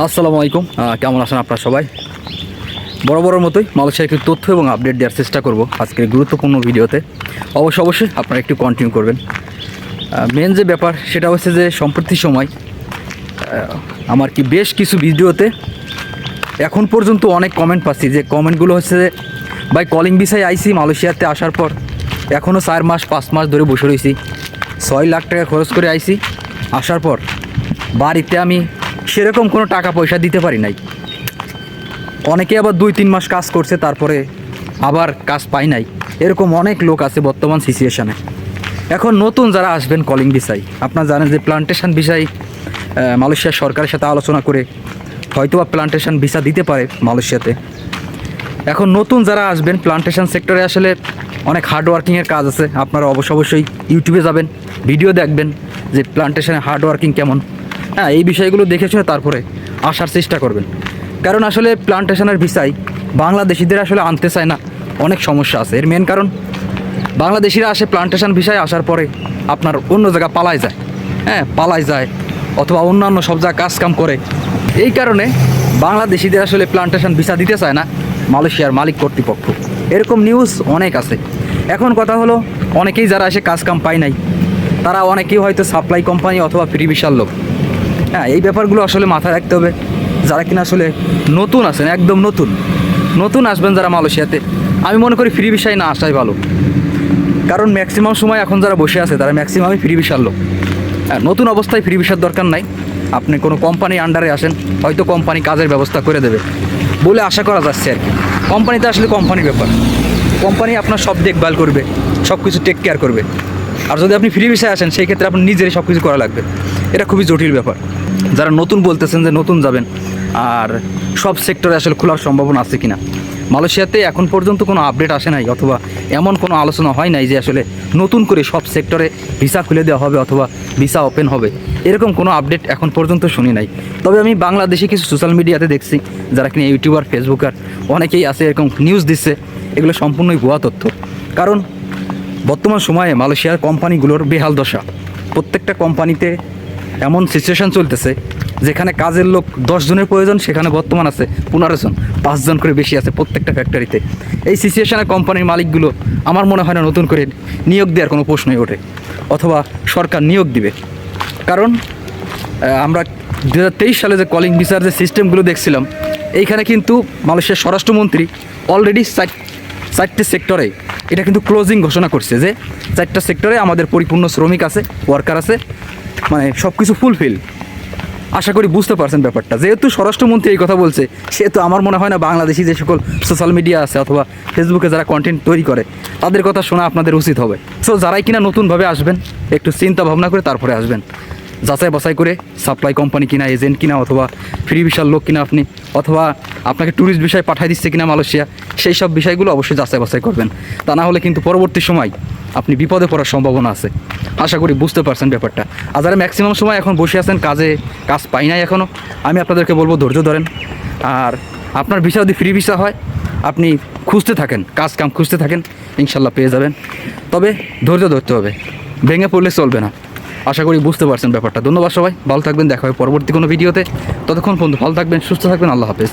আসসালামু আলাইকুম। কেমন আছেন আপনারা সবাই? বড় বড় মতোই মালয়েশিয়ার একটু তথ্য এবং আপডেট দেওয়ার চেষ্টা করব আজকের গুরুত্বপূর্ণ ভিডিওতে। অবশ্য অবশ্যই আপনারা একটু কন্টিনিউ করবেন। মেন যে ব্যাপার, সেটা হচ্ছে যে সম্প্রতি সময় আমার কি বেশ কিছু ভিডিওতে এখন পর্যন্ত অনেক কমেন্ট পাচ্ছি। যে কমেন্টগুলো হচ্ছে যে, ভাই কলিং বিষয় আইসি মালয়েশিয়াতে আসার পর এখনও চার মাস, পাঁচ মাস ধরে বসে রয়েছি ছয় লাখ টাকা খরচ করে আইসি আসার পর, বাড়িতে আমি সেরকম কোনো টাকা পয়সা দিতে পারি নাই। অনেকে আবার দুই তিন মাস কাজ করছে, তারপরে আবার কাজ পাই নাই। এরকম অনেক লোক আছে বর্তমান সিচুয়েশানে এখন নতুন যারা আসবেন কলিং বিষয়, আপনারা জানেন যে প্লান্টেশন বিষয় মালয়েশিয়ার সরকারের সাথে আলোচনা করে হয়তোবা প্লান্টেশন ভিসা দিতে পারে মালয়েশিয়াতে। এখন নতুন যারা আসবেন প্লান্টেশন সেক্টরে আসলে অনেক হার্ড ওয়ার্কিংয়ের কাজ আছে। আপনারা অবশ্য অবশ্যই ইউটিউবে যাবেন ভিডিও দেখবেন যে প্লান্টেশনে হার্ড ওয়ার্কিং কেমন। হ্যাঁ এই বিষয়গুলো দেখে শুনে তারপরে আসার চেষ্টা করবেন। কারণ আসলে প্লান্টেশনের বিষয় বাংলাদেশিদের আসলে আনতে চায় না, অনেক সমস্যা আছে। এর মেন কারণ, বাংলাদেশিরা আসে প্লান্টেশন বিষয়ে আসার পরে আপনার অন্য জায়গা পালায় যায়। হ্যাঁ পালায় যায়, অথবা অন্যান্য সব জায়গায় কাজ কাম করে। এই কারণে বাংলাদেশিদের আসলে প্লান্টেশন ভিসা দিতে চায় না মালয়েশিয়ার মালিক কর্তৃপক্ষ। এরকম নিউজ অনেক আছে। এখন কথা হলো, অনেকেই যারা এসে কাজ কাম পায় নাই, তারা অনেকেই হয়তো সাপ্লাই কোম্পানি অথবা ফ্রি বিশাল লোক। হ্যাঁ এই ব্যাপারগুলো আসলে মাথায় রাখতে হবে। যারা কিনা আসলে নতুন আছেন একদম নতুন নতুন আসবেন যারা মালয়েশিয়াতে আমি মনে করি ফ্রি বিষয় না আসাই ভালো। কারণ ম্যাক্সিমাম সময় এখন যারা বসে আছে তারা ম্যাক্সিমামই ফ্রি ভিসার লোক। হ্যাঁ, নতুন অবস্থায় ফ্রি ভিসার দরকার নাই। আপনি কোনো কোম্পানি আন্ডারে আসেন হয়তো কোম্পানি কাজের ব্যবস্থা করে দেবে। বলে আশা করা যাচ্ছে আর কি। কোম্পানিতে আসলে কোম্পানির ব্যাপার। কোম্পানি আপনার সব দেখভাল করবে সব কিছু টেক কেয়ার করবে। আর যদি আপনি ফ্রি ভিসায় আসেন সেই ক্ষেত্রে আপনার নিজেরই সব কিছু করা লাগবে। এটা খুবই জটিল ব্যাপার। যারা নতুন বলতেছেন যে নতুন যাবেন, আর সব সেক্টরে আসলে খোলার সম্ভাবনা আছে কিনা। মালয়েশিয়াতে এখন পর্যন্ত কোনো আপডেট আসে নাই, অথবা এমন কোনো আলোচনা হয় নাই যে আসলে নতুন করে সব সেক্টরে ভিসা খুলে দেওয়া হবে অথবা ভিসা ওপেন হবে। এরকম কোনো আপডেট এখন পর্যন্ত শুনি নাই। তবে আমি বাংলাদেশে কিছু সোশ্যাল মিডিয়াতে দেখছি, যারা কিনা ইউটিউবার, ফেসবুকার, অনেকেই আছে এরকম নিউজ দিচ্ছে, এগুলো সম্পূর্ণই ভুয়া তথ্য। কারণ বর্তমান সময়ে মালয়েশিয়ার কোম্পানিগুলোর বেহাল দশা। প্রত্যেকটা কোম্পানিতে এমন সিচুয়েশান চলতেছে যেখানে কাজের লোক দশ জনের প্রয়োজন, সেখানে বর্তমান আছে পনেরো জন পাঁচজন করে বেশি আছে প্রত্যেকটা ফ্যাক্টরিতে এই সিচুয়েশনে কোম্পানির মালিকগুলো আমার মনে হয় না নতুন করে নিয়োগ দেওয়ার কোনো প্রশ্নই ওঠে। অথবা সরকার নিয়োগ দিবে। কারণ আমরা দু হাজার তেইশ সালে যে কলিং ভিসার যে সিস্টেমগুলো দেখছিলাম, এইখানে কিন্তু মালয়েশিয়ার স্বরাষ্ট্রমন্ত্রী অলরেডি চারটে সেক্টরে এটা কিন্তু ক্লোজিং ঘোষণা করছে যে চারটা সেক্টরে আমাদের পরিপূর্ণ শ্রমিক আছে ওয়ার্কার আছে মানে সব কিছু ফুলফিল আশা করি বুঝতে পারছেন ব্যাপারটা। যেহেতু স্বরাষ্ট্রমন্ত্রী এই কথা বলছে, সেহেতু আমার মনে হয় না বাংলাদেশি যে সকল সোশ্যাল মিডিয়া আছে অথবা ফেসবুকে যারা কন্টেন্ট তৈরি করে, তাদের কথা শোনা আপনাদের উচিত হবে। সো যারাই কিনা নতুনভাবে আসবেন, একটু চিন্তা ভাবনা করে তারপরে আসবেন। যাচাই বাছাই করে সাপ্লাই কোম্পানি কিনা এজেন্ট কিনা, অথবা ফ্রি বিশাল লোক কিনা আপনি, অথবা আপনাকে ট্যুরিস্ট বিষয় পাঠিয়ে দিচ্ছে কিনা মালয়েশিয়া, সেই সব বিষয়গুলো অবশ্যই যাচাই বাছাই করবেন। তা না হলে কিন্তু পরবর্তী সময় আপনি বিপদে পড়ার সম্ভাবনা আছে। আশা করি বুঝতে পারছেন ব্যাপারটা। আর যারা ম্যাক্সিমাম সময় এখন বসে আছেন, কাজে কাজ পাই নাই এখনও আমি আপনাদেরকে বলব ধৈর্য ধরেন। আর আপনার ভিসা যদি ফ্রি ভিসা হয়, আপনি খুঁজতে থাকেন, কাজ কাম খুঁজতে থাকেন, ইনশাল্লাহ পেয়ে যাবেন। তবে ধৈর্য ধরতে হবে। ভেঙে পড়লে চলবে না। আশা করি বুঝতে পারছেন ব্যাপারটা। ধন্যবাদ সবাই, ভালো থাকবেন, দেখা হবে পরবর্তী কোনো ভিডিওতে। ততক্ষণ বন্ধু ভালো থাকবেন, সুস্থ থাকবেন, আল্লাহ হাফেজ।